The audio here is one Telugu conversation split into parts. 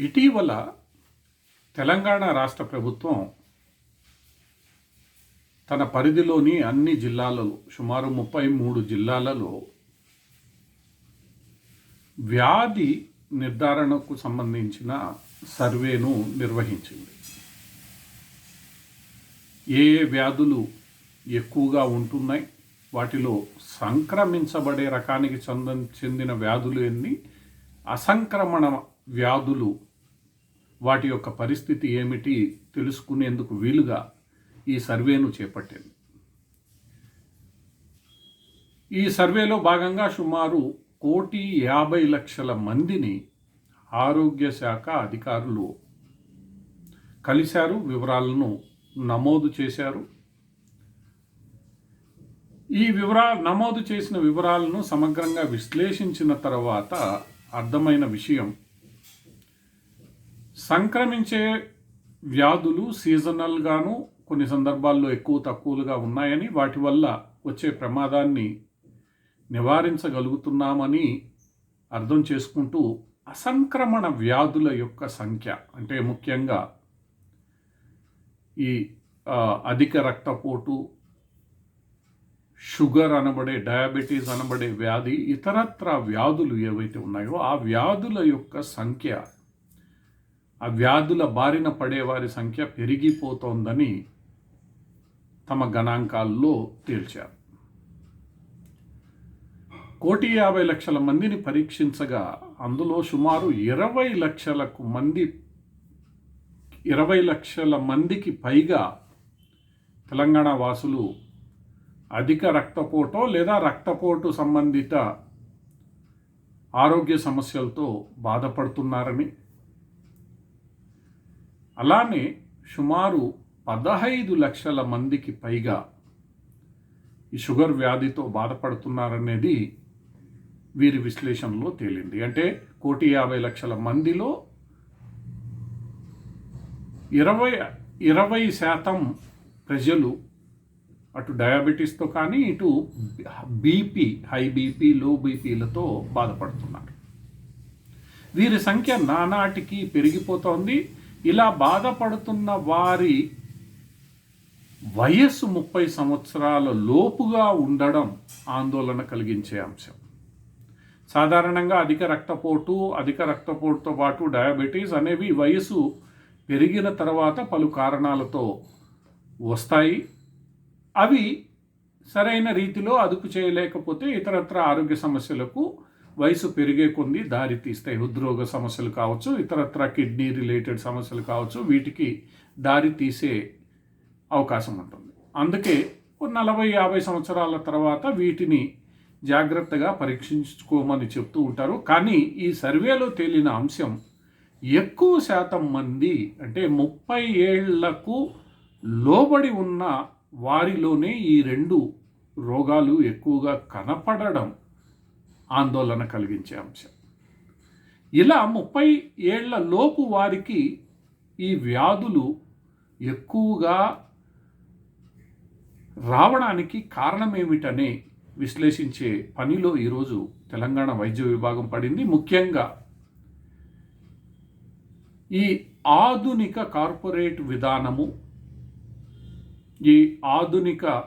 ఇటీవల తెలంగాణ రాష్ట్ర ప్రభుత్వం తన పరిధిలోని అన్ని జిల్లాలలో సుమారు ముప్పై మూడు జిల్లాలలో వ్యాధి నిర్ధారణకు సంబంధించిన సర్వేను నిర్వహించింది. ఏ ఏ వ్యాధులు ఎక్కువగా ఉంటున్నాయి వాటిలో సంక్రమించబడే రకానికి చెందిన వ్యాధులు ఎన్ని అసంక్రమణ వ్యాధులు వాటి యొక్క పరిస్థితి ఏమిటి తెలుసుకునేందుకు వీలుగా ఈ సర్వేను చేపట్టింది. ఈ సర్వేలో భాగంగా సుమారు కోటి యాభై లక్షల మందిని ఆరోగ్య శాఖ అధికారులు కలిశారు వివరాలను నమోదు చేశారు. ఈ వివరా నమోదు చేసిన వివరాలను సమగ్రంగా విశ్లేషించిన తర్వాత అర్థమైన విషయం సంక్రమించే వ్యాధులు సీజనల్గాను కొన్ని సందర్భాల్లో ఎక్కువ తక్కువలుగా ఉన్నాయని వాటి వల్ల వచ్చే ప్రమాదాన్ని నివారించగలుగుతున్నామని అర్థం చేసుకుంటూ అసంక్రమణ వ్యాధుల యొక్క సంఖ్య అంటే ముఖ్యంగా ఈ అధిక రక్తపోటు షుగర్ అనబడే డయాబెటీస్ అనబడే వ్యాధి ఇతరత్ర వ్యాధులు ఏవైతే ఉన్నాయో ఆ వ్యాధుల యొక్క సంఖ్య ఆ వ్యాధుల బారిన పడే వారి సంఖ్య పెరిగిపోతోందని తమ గణాంకాల్లో తేల్చారు. కోటి యాభై లక్షల మందిని పరీక్షించగా అందులో సుమారు ఇరవై లక్షలకు మంది ఇరవై లక్షల మందికి పైగా తెలంగాణ వాసులు అధిక రక్తపోటో లేదా రక్తపోటు సంబంధిత ఆరోగ్య సమస్యలతో బాధపడుతున్నారని అలానే సుమారు పదహైదు లక్షల మందికి పైగా ఈ షుగర్ వ్యాధితో బాధపడుతున్నారనేది వీరి విశ్లేషణలో తేలింది. అంటే కోటి యాభై లక్షల మందిలో ఇరవై ఇరవై శాతం ప్రజలు అటు డయాబెటీస్తో కానీ ఇటు బీపీ హై బీపీ లో బీపీలతో బాధపడుతున్నారు. వీరి సంఖ్య నానాటికి పెరిగిపోతోంది. ఇలా బాధపడుతున్న వారి వయస్సు ముప్పై సంవత్సరాల లోపుగా ఉండడం ఆందోళన కలిగించే అంశం. సాధారణంగా అధిక రక్తపోటు అధిక రక్తపోటుతో పాటు డయాబెటీస్ అనేవి వయసు పెరిగిన తర్వాత పలు కారణాలతో వస్తాయి. అవి సరైన రీతిలో అదుపు చేయలేకపోతే ఇతరత్ర ఆరోగ్య సమస్యలకు వయసు పెరిగే కొన్ని దారి తీస్తాయి. హృద్రోగ సమస్యలు కావచ్చు ఇతరత్ర కిడ్నీ రిలేటెడ్ సమస్యలు కావచ్చు వీటికి దారి తీసే అవకాశం ఉంటుంది. అందుకే నలభై యాభై సంవత్సరాల తర్వాత వీటిని జాగ్రత్తగా పరీక్షించుకోమని చెప్తూ ఉంటారు. కానీ ఈ సర్వేలో తేలిన అంశం ఎక్కువ శాతం మంది అంటే ముప్పై ఏళ్ళకు లోబడి ఉన్న వారిలోనే ఈ రెండు రోగాలు ఎక్కువగా కనపడడం ఆందోళన కలిగించే అంశం. ఇలా ముప్పై ఏళ్ళ లోపు వారికి ఈ వ్యాధులు ఎక్కువగా రావడానికి కారణం ఏమిటనే విశ్లేషించే పనిలో ఈరోజు తెలంగాణ వైద్య విభాగం పడింది. ముఖ్యంగా ఈ ఆధునిక కార్పొరేట్ విధానము ఈ ఆధునిక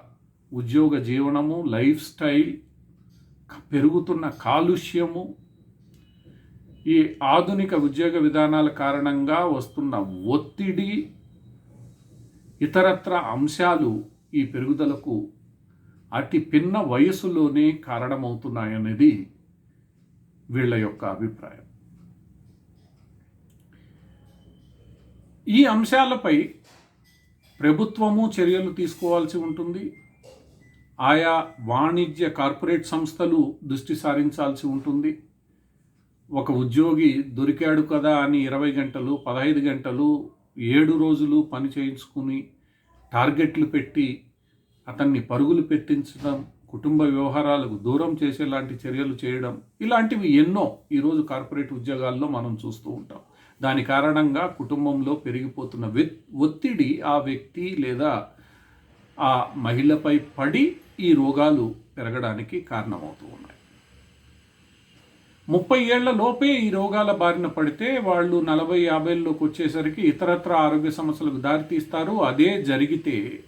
ఉద్యోగ జీవనము లైఫ్ స్టైల్ పెరుగుతున్న కాలుష్యము ఈ ఆధునిక ఉద్యోగ విధానాల కారణంగా వస్తున్న ఒత్తిడి ఇతరత్ర అంశాలు ఈ పెరుగుదలకు అతి పిన్న వయసులోనే కారణమవుతున్నాయనేది వీళ్ళ యొక్క అభిప్రాయం. ఈ అంశాలపై ప్రభుత్వము చర్యలు తీసుకోవాల్సి ఉంటుంది. ఆయా వాణిజ్య కార్పొరేట్ సంస్థలు దృష్టి సారించాల్సి ఉంటుంది. ఒక ఉద్యోగి దొరికాడు కదా అని ఇరవై గంటలు పదహైదు గంటలు ఏడు రోజులు పని చేయించుకుని టార్గెట్లు పెట్టి అతన్ని పరుగులు పెట్టించడం కుటుంబ వ్యవహారాలకు దూరం చేసేలాంటి చర్యలు చేయడం ఇలాంటివి ఎన్నో ఈరోజు కార్పొరేట్ ఉద్యోగాల్లో మనం చూస్తూ ఉంటాం. దాని కారణంగా కుటుంబంలో పెరిగిపోతున్న వె- ఒత్తిడి ఆ వ్యక్తి లేదా ఆ మహిళపై పడి ఈ రోగాలు పెరగడానికి కారణమవుతూ ఉన్నాయి. ముప్పై ఏళ్ళ లోపే ఈ రోగాల బారిన పడితే వాళ్ళు నలభై యాభైల్లోకి వచ్చేసరికి ఇతరత్ర ఆరోగ్య సమస్యలకు దారితీస్తారు అదే జరిగితే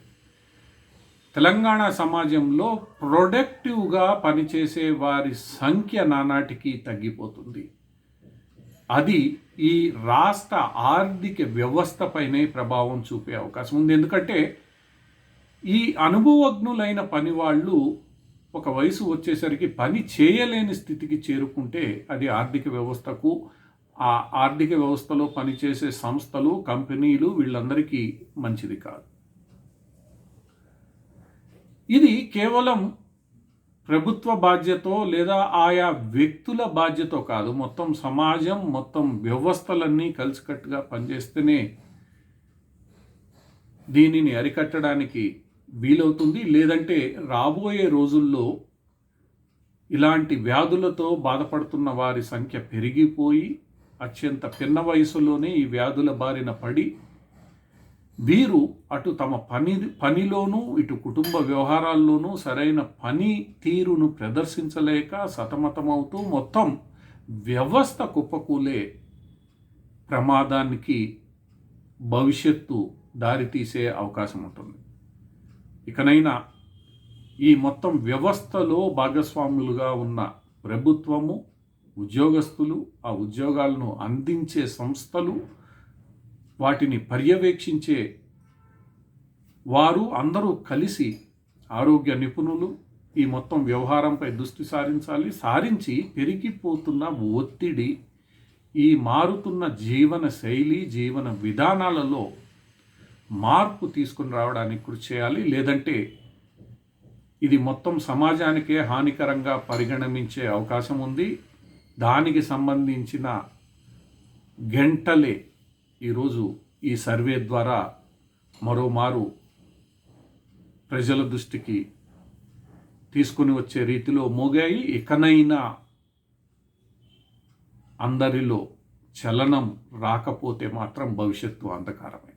తెలంగాణ సమాజంలో ప్రొడక్టివ్గా పనిచేసే వారి సంఖ్య నానాటికి తగ్గిపోతుంది. అది ఈ రాష్ట్ర ఆర్థిక వ్యవస్థపైనే ప్రభావం చూపే అవకాశం ఉంది. ఎందుకంటే ఈ అనుభవజ్ఞులైన పని వాళ్ళు ఒక వయసు వచ్చేసరికి పని చేయలేని స్థితికి చేరుకుంటే అది ఆర్థిక వ్యవస్థకు ఆ ఆర్థిక వ్యవస్థలో పనిచేసే సంస్థలు కంపెనీలు వీళ్ళందరికీ మంచిది కాదు. ఇది కేవలం ప్రభుత్వ బాధ్యతో లేదా ఆయా వ్యక్తుల బాధ్యతో కాదు. మొత్తం సమాజం మొత్తం వ్యవస్థలన్నీ కలిసికట్టుగా పనిచేస్తేనే దీనిని అరికట్టడానికి వీలవుతుంది. లేదంటే రాబోయే రోజుల్లో ఇలాంటి వ్యాధులతో బాధపడుతున్న వారి సంఖ్య పెరిగిపోయి అత్యంత పిన్న వయసులోనే ఈ వ్యాధుల బారిన పడి వీరు అటు తమ పని పనిలోనూ ఇటు కుటుంబ వ్యవహారాల్లోనూ సరైన పని తీరును ప్రదర్శించలేక సతమతమవుతూ మొత్తం వ్యవస్థ కుప్పకూలే ప్రమాదానికి భవిష్యత్తు దారితీసే అవకాశం ఉంటుంది ఇకనైనా ఈ మొత్తం వ్యవస్థలో భాగస్వాములుగా ఉన్న ప్రభుత్వము ఉద్యోగస్తులు ఆ ఉద్యోగాలను అందించే సంస్థలు వాటిని పర్యవేక్షించే వారు అందరూ కలిసి ఆరోగ్య నిపుణులు ఈ మొత్తం వ్యవహారంపై దృష్టి సారించాలి. సారించి పెరిగిపోతున్న ఒత్తిడి ఈ మారుతున్న జీవన శైలి జీవన విధానాలలో మార్పు తీసుకుని రావడానికి కృషి చేయాలి. లేదంటే ఇది మొత్తం సమాజానికే హానికరంగా పరిగణించే అవకాశం ఉంది. దానికి సంబంధించిన గంటలే ఈరోజు ఈ సర్వే ద్వారా మరోమారు ప్రజల దృష్టికి తీసుకుని వచ్చే రీతిలో మోగాయి. ఇకనైనా అందరిలో చలనం రాకపోతే మాత్రం భవిష్యత్తు అంధకారమే.